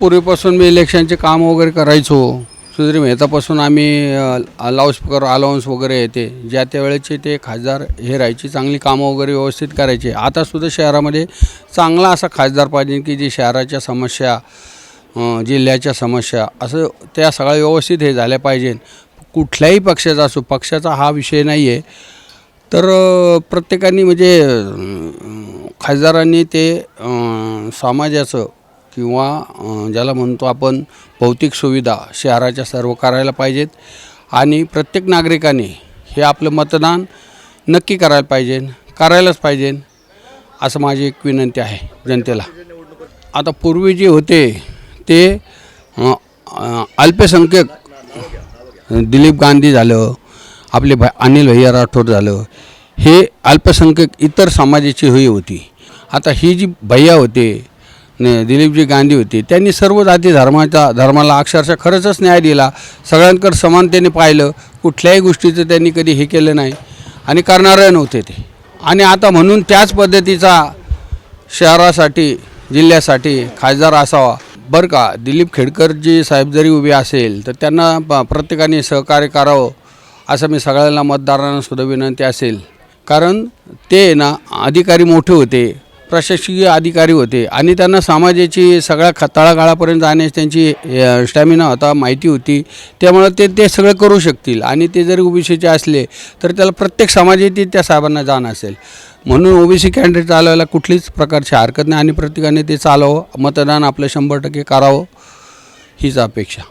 पूर्वीपासून मी इलेक्शनचे काम वगैरे करायचो. सुधीर मेहतापासून आम्ही लाऊडस्पीकर अलाउन्स वगैरे येते. ज्या त्या वेळेचे ते खासदार हे राहायचे चांगली कामं वगैरे व्यवस्थित करायचे. आतासुद्धा शहरामध्ये चांगला असा खासदार पाहिजे की जी शहराच्या समस्या जिल्ह्याच्या समस्या असं त्या सगळ्या व्यवस्थित हे झाल्या पाहिजे कुठल्याही पक्षाचा असो पक्षाचा हा विषय नाही आहे तर प्रत्येकाने म्हणजे खासदारांनी ते समाजाचं किंवा ज्याला म्हणतो आपण भौतिक सुविधा शहराच्या सर्व करायला पाहिजेत. आणि प्रत्येक नागरिकाने हे आपलं मतदान नक्की करायला पाहिजे करायलाच पाहिजे असं माझी एक विनंती आहे जनतेला. आता पूर्वी जे होते ते अल्पसंख्यक दिलीप गांधी झालं आपले भा अनिल भैया राठोड झालं हे अल्पसंख्यक इतर समाजाची ही होती. आता ही जी भैया होते दिलीपजी गांधी होते. त्यांनी सर्व जाती धर्माचा धर्माला अक्षरशः खरंचच न्याय दिला. सगळ्यांकडे समानतेने पाहिलं. कुठल्याही गोष्टीचं त्यांनी कधी हे केलं नाही. आणि करणारे नव्हते ते. आणि आता म्हणून त्याच पद्धतीचा शहरासाठी जिल्ह्यासाठी खासदार असावा. बरं का दिलीप खेडकरजी साहेब जरी उभे असेल तर त्यांना प- प्रत्येकाने सहकार्य करावं असं मी सगळ्यांना मतदारांना सुद्धा विनंती असेल. कारण ते ना अधिकारी मोठे होते. प्रशासकीय अधिकारी होते आणि त्यांना समाजाची सगळ्या तळागाळापर्यंत जाण्याची त्यांची स्टॅमिना होता माहिती होती. त्यामुळं ते ते सगळं करू शकतील आणि ते जरी ओबीसीचे असले तर त्याला प्रत्येक समाजाची त्या साहेबांना जाण असेल. म्हणून ओबीसी कॅन्डिडेट चालवायला कुठलीच प्रकारची हरकत नाही आणि प्रत्येकाने ते चालवावं मतदान आपलं शंभर टक्के करावं. हीच अपेक्षा.